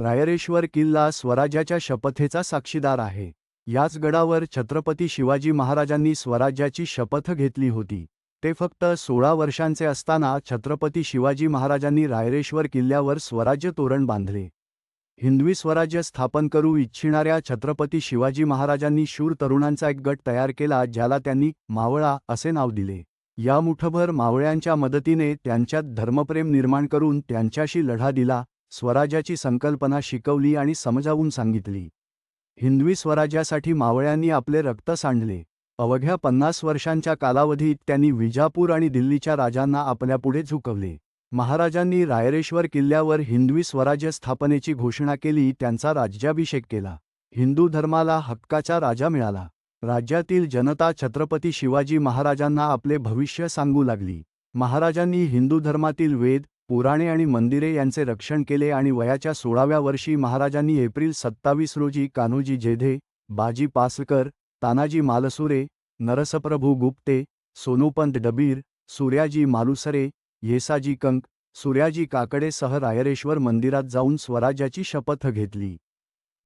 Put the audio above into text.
रायरेश्वर किल्ला स्वराज्याच्या शपथेचा साक्षीदार आहे. याच गडावर छत्रपती शिवाजी महाराजांनी स्वराज्याची शपथ घेतली होती. ते फक्त सोळा वर्षांचे असताना छत्रपती शिवाजी महाराजांनी रायरेश्वर किल्ल्यावर स्वराज्य तोरण बांधले. हिंदवी स्वराज्य स्थापन करू इच्छिणाऱ्या छत्रपती शिवाजी महाराजांनी शूर तरुणांचा एक गट तयार केला ज्याला त्यांनी मावळा असे नाव दिले. या मुठभर मावळ्यांच्या मदतीने त्यांच्यात धर्मप्रेम निर्माण करून त्यांच्याशी लढा दिला स्वराज्याची संकल्पना शिकवली आणि समजावून सांगितली. हिंदवी स्वराज्यासाठी मावळ्यांनी आपले रक्त सांडले. अवघ्या पन्नास वर्षांच्या कालावधीत त्यांनी विजापूर आणि दिल्लीच्या राजांना आपल्यापुढे झुकवले. महाराजांनी रायरेश्वर किल्ल्यावर हिंदवी स्वराज्य स्थापनेची घोषणा केली त्यांचा राज्याभिषेक केला. हिंदू धर्माला हक्काचा राजा मिळाला. राज्यातील जनता छत्रपती शिवाजी महाराजांना आपले भविष्य सांगू लागली. महाराजांनी हिंदू धर्मातील वेद पुराणे आणि मंदिरे यांचे रक्षण केले आणि वयाच्या सोळाव्या वर्षी महाराजांनी एप्रिल सत्तावीस रोजी कान्होजी जेधे बाजी पासकर तानाजी मालसुरे नरसप्रभू गुप्ते सोनोपंत डबीर सूर्याजी मालुसरे येसाजी कंक सूर्याजी काकडेसह रायरेश्वर मंदिरात जाऊन स्वराज्याची शपथ घेतली.